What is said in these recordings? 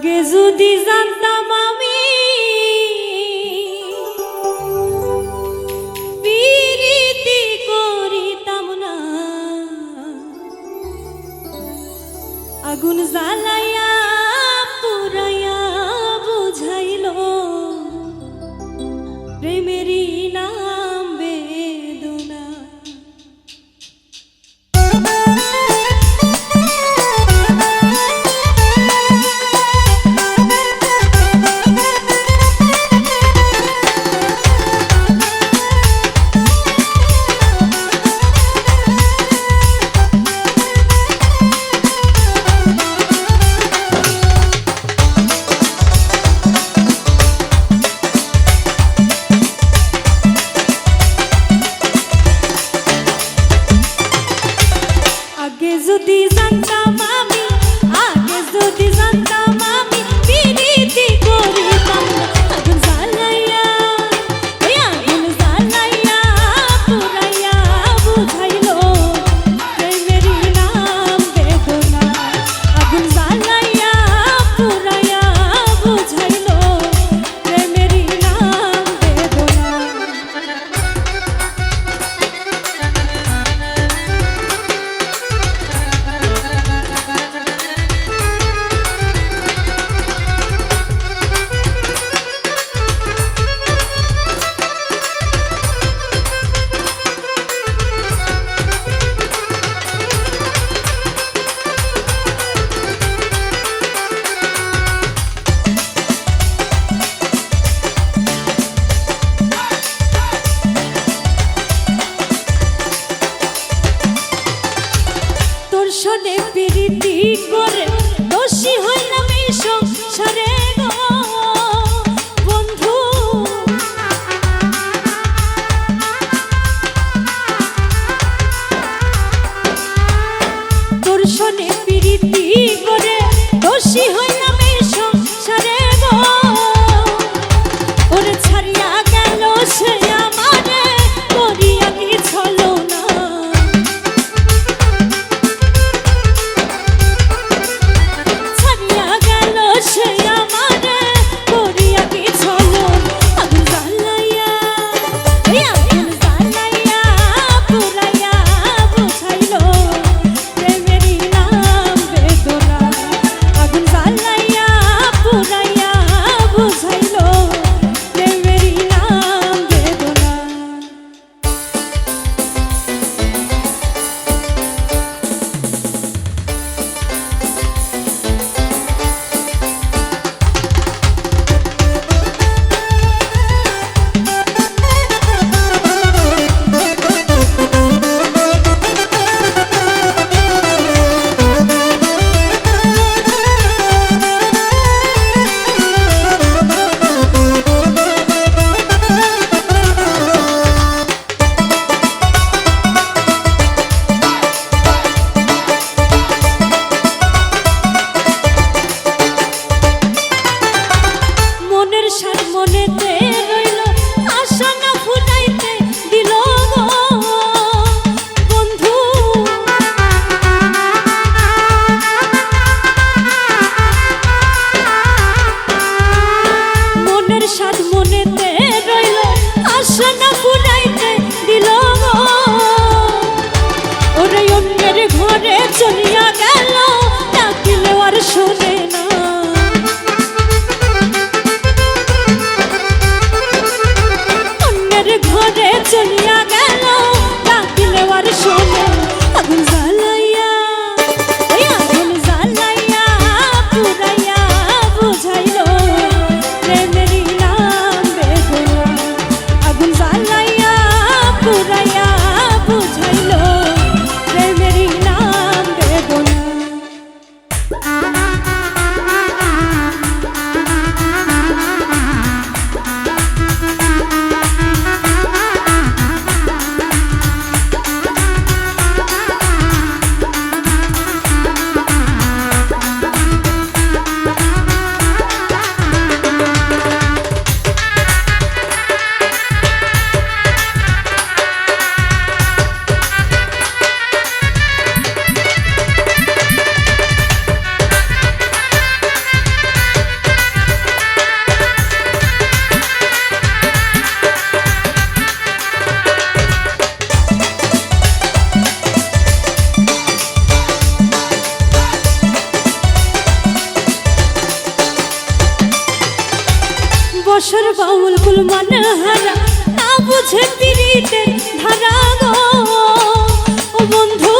আগে যদি জানতাম আমি দর্শনে প্রীতি করে। দোষী হয় না সংসারে। ঘরে অন্যের ঘরে চলিয়া গেল। ডাকিলে আর শুনে যশোর বাউল কুল মানে হারা না বুঝে পিরিতে ধারা গো। ও বন্ধু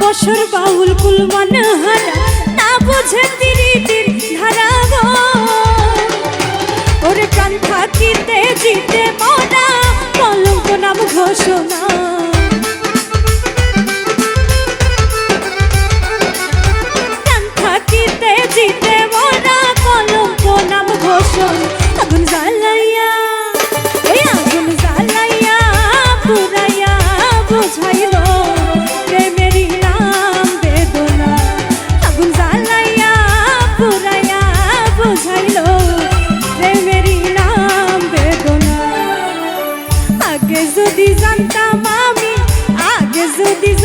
বসর বাউল কুল মানে হারা না বুঝে পিরিতে this